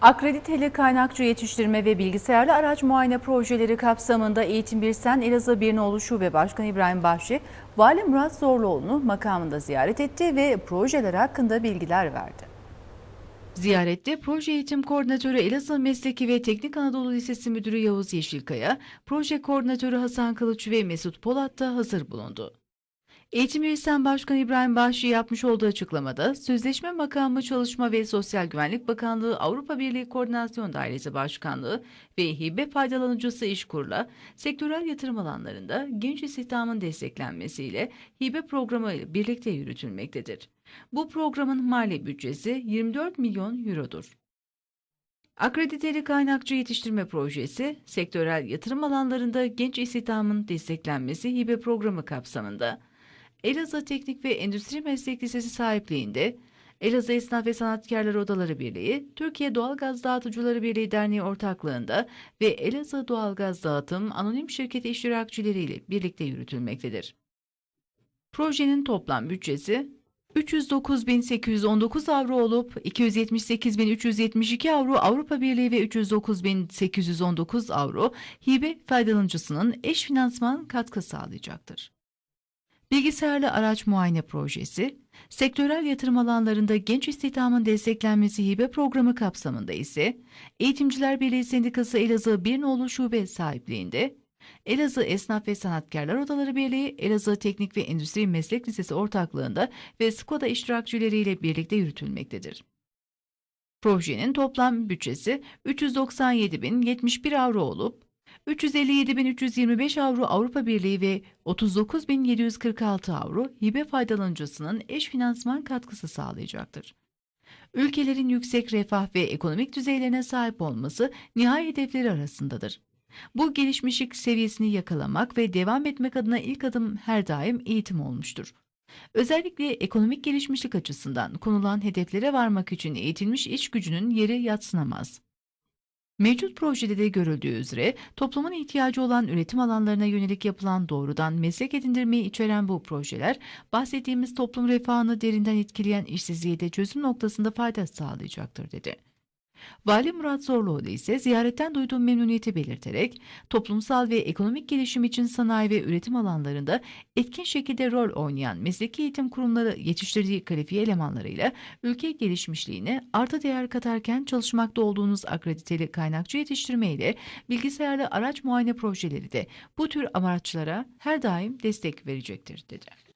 Akrediteli kaynakçı yetiştirme ve bilgisayarlı araç muayene projeleri kapsamında Eğitim Birsen Elazığ Birnoğlu Şube Başkanı İbrahim Bahçe, Vali Murat Zorluoğlu'nu makamında ziyaret etti ve projeler hakkında bilgiler verdi. Ziyarette Proje Eğitim Koordinatörü Elazığ Mesleki ve Teknik Anadolu Lisesi Müdürü Yavuz Yeşilkaya, Proje Koordinatörü Hasan Kılıç ve Mesut Polat da hazır bulundu. Eğitim Üyesen Başkanı İbrahim Bahşi yapmış olduğu açıklamada, Sözleşme Makamı Çalışma ve Sosyal Güvenlik Bakanlığı Avrupa Birliği Koordinasyon Dairesi Başkanlığı ve hibe faydalanıcısı İşkur'la sektörel yatırım alanlarında genç istihdamın desteklenmesiyle hibe programı birlikte yürütülmektedir. Bu programın mali bütçesi 24 milyon eurodur. Akrediteli kaynakçı yetiştirme projesi, sektörel yatırım alanlarında genç istihdamın desteklenmesi hibe programı kapsamında Elazığ Teknik ve Endüstri Meslek Lisesi sahipliğinde Elazığ Esnaf ve Sanatkarlar Odaları Birliği, Türkiye Doğalgaz Dağıtıcıları Birliği Derneği ortaklığında ve Elazığ Doğalgaz Dağıtım Anonim Şirketi iştirakçileriyle birlikte yürütülmektedir. Projenin toplam bütçesi 309.819 avro olup 278.372 avro Avrupa Birliği ve 309.819 avro hibe faydalanıcısının eş finansman katkı sağlayacaktır. Bilgisayarlı araç muayene projesi, sektörel yatırım alanlarında genç istihdamın desteklenmesi hibe programı kapsamında ise Eğitimciler Birliği Sendikası Elazığ Birnoğlu Şube sahipliğinde Elazığ Esnaf ve Sanatkarlar Odaları Birliği, Elazığ Teknik ve Endüstri Meslek Lisesi ortaklığında ve Skoda iştirakçileriyle birlikte yürütülmektedir. Projenin toplam bütçesi 397.071 avro olup 357.325 avro Avrupa Birliği ve 39.746 avro hibe faydalanıcısının eş finansman katkısı sağlayacaktır. Ülkelerin yüksek refah ve ekonomik düzeylerine sahip olması nihai hedefleri arasındadır. Bu gelişmişlik seviyesini yakalamak ve devam etmek adına ilk adım her daim eğitim olmuştur. Özellikle ekonomik gelişmişlik açısından konulan hedeflere varmak için eğitilmiş iş gücünün yeri yatsınamaz. Mevcut projede de görüldüğü üzere toplumun ihtiyacı olan üretim alanlarına yönelik yapılan doğrudan meslek edindirmeyi içeren bu projeler, bahsettiğimiz toplum refahını derinden etkileyen işsizliğe de çözüm noktasında fayda sağlayacaktır dedi. Vali Murat Zorluoğlu ise ziyaretten duyduğu memnuniyeti belirterek toplumsal ve ekonomik gelişim için sanayi ve üretim alanlarında etkin şekilde rol oynayan mesleki eğitim kurumları yetiştirdiği kalifiye elemanlarıyla ülke gelişmişliğine artı değer katarken çalışmakta olduğunuz akrediteli kaynakçı yetiştirme ile bilgisayarlı araç muayene projeleri de bu tür amaçlara her daim destek verecektir dedi.